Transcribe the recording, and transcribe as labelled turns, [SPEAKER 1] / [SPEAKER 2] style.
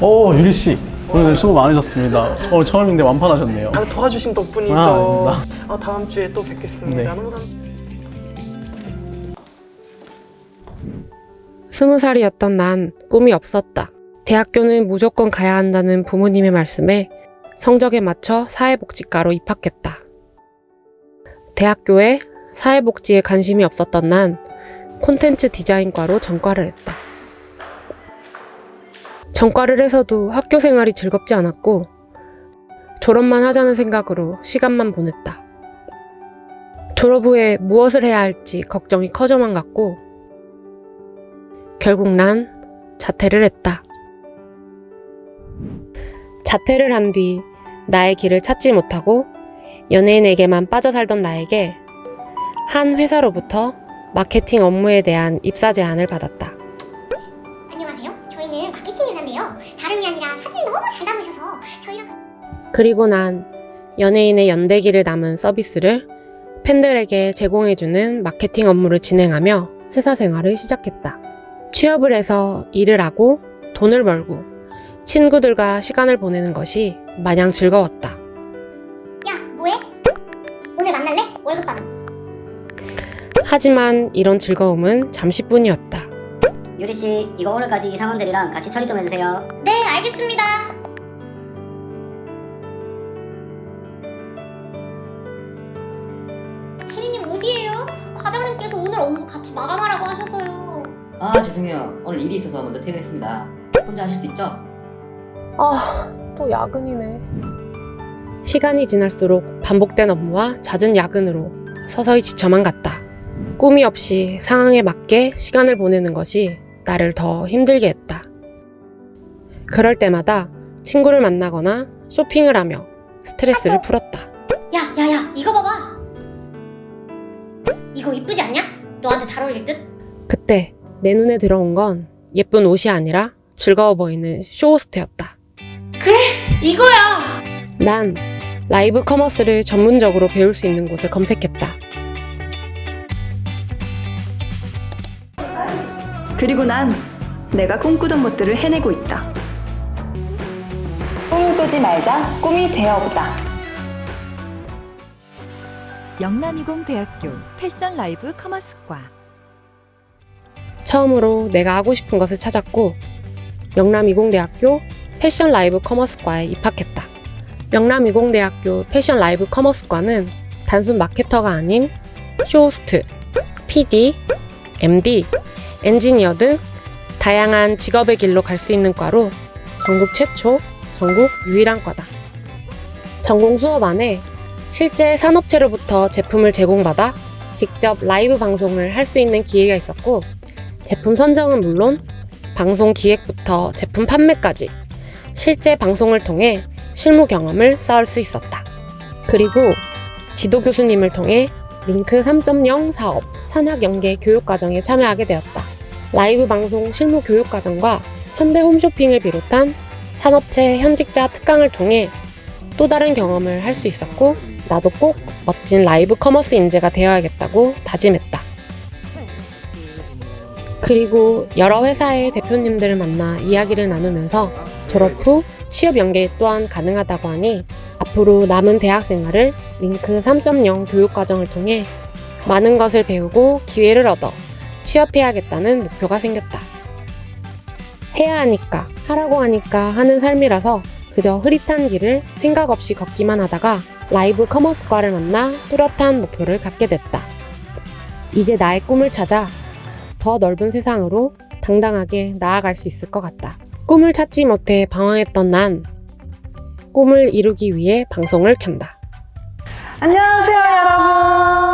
[SPEAKER 1] 오 유리 씨 오늘 수고 많으셨습니다. 오늘 처음인데 완판하셨네요.
[SPEAKER 2] 아, 도와주신 덕분이죠.
[SPEAKER 1] 아,
[SPEAKER 2] 아, 다음 주에 또 뵙겠습니다.
[SPEAKER 1] 네.
[SPEAKER 2] 너무 감...
[SPEAKER 3] 스무 살이었던 난 꿈이 없었다. 대학교는 무조건 가야 한다는 부모님의 말씀에 성적에 맞춰 사회복지과로 입학했다. 대학교에 사회복지에 관심이 없었던 난 콘텐츠 디자인과로 전과를 했다. 전과를 해서도 학교 생활이 즐겁지 않았고 졸업만 하자는 생각으로 시간만 보냈다. 졸업 후에 무엇을 해야 할지 걱정이 커져만 갔고 결국 난 자퇴를 했다. 자퇴를 한 뒤 나의 길을 찾지 못하고 연예인에게만 빠져 살던 나에게 한 회사로부터 마케팅 업무에 대한 입사 제안을 받았다.
[SPEAKER 4] 회사인데요. 다름이 아니라 사진을 너무 잘 담으셔서 저희랑 같이
[SPEAKER 3] 그리고 난 연예인의 연대기를 담은 서비스를 팬들에게 제공해주는 마케팅 업무를 진행하며 회사 생활을 시작했다. 취업을 해서 일을 하고 돈을 벌고 친구들과 시간을 보내는 것이 마냥 즐거웠다.
[SPEAKER 4] 야 뭐해? 오늘 만날래? 월급 받음.
[SPEAKER 3] 하지만 이런 즐거움은 잠시뿐이었다.
[SPEAKER 5] 유리 씨, 이거 오늘까지 이상원들이랑 같이 처리 좀 해주세요.
[SPEAKER 4] 네 알겠습니다. 대리님 어디에요? 과장님께서 오늘 업무 같이 마감하라고 하셔서요.
[SPEAKER 5] 아 죄송해요. 오늘 일이 있어서 먼저 퇴근했습니다. 혼자 하실 수 있죠?
[SPEAKER 3] 아, 또 야근이네. 시간이 지날수록 반복된 업무와 잦은 야근으로 서서히 지쳐만 갔다. 꿈이 없이 상황에 맞게 시간을 보내는 것이 나를 더 힘들게 했다. 그럴 때마다 친구를 만나거나 쇼핑을 하며 스트레스를 풀었다.
[SPEAKER 4] 야 야 야 이거 봐봐. 이거 이쁘지 않냐? 너한테 잘 어울릴 듯?
[SPEAKER 3] 그때 내 눈에 들어온 건 예쁜 옷이 아니라 즐거워 보이는 쇼호스트였다.
[SPEAKER 4] 이거야.
[SPEAKER 3] 난 라이브 커머스를 전문적으로 배울 수 있는 곳을 검색했다.
[SPEAKER 6] 그리고 난 내가 꿈꾸던 것들을 해내고 있다. 꿈 꾸지 말자, 꿈이 되어보자.
[SPEAKER 7] 영남이공대학교 패션 라이브 커머스과
[SPEAKER 3] 처음으로 내가 하고 싶은 것을 찾았고 영남이공대학교 패션 라이브 커머스과에 입학했다. 영남이공대학교 패션 라이브 커머스과는 단순 마케터가 아닌 쇼호스트, PD, MD, 엔지니어 등 다양한 직업의 길로 갈 수 있는 과로 전국 최초, 전국 유일한 과다. 전공 수업 안에 실제 산업체로부터 제품을 제공받아 직접 라이브 방송을 할 수 있는 기회가 있었고 제품 선정은 물론 방송 기획부터 제품 판매까지 실제 방송을 통해 실무 경험을 쌓을 수 있었다. 그리고 지도 교수님을 통해 링크 3.0 사업 산학 연계 교육 과정에 참여하게 되었다. 라이브 방송 실무 교육 과정과 현대 홈쇼핑을 비롯한 산업체 현직자 특강을 통해 또 다른 경험을 할 수 있었고 나도 꼭 멋진 라이브 커머스 인재가 되어야겠다고 다짐했다. 그리고 여러 회사의 대표님들을 만나 이야기를 나누면서 졸업 후 취업 연계 또한 가능하다고 하니 앞으로 남은 대학 생활을 링크 3.0 교육 과정을 통해 많은 것을 배우고 기회를 얻어 취업해야겠다는 목표가 생겼다. 해야 하니까, 하라고 하니까 하는 삶이라서 그저 흐릿한 길을 생각 없이 걷기만 하다가 라이브 커머스과를 만나 뚜렷한 목표를 갖게 됐다. 이제 나의 꿈을 찾아 더 넓은 세상으로 당당하게 나아갈 수 있을 것 같다. 꿈을 찾지 못해 방황했던 난 꿈을 이루기 위해 방송을 켠다.
[SPEAKER 2] 안녕하세요, 여러분.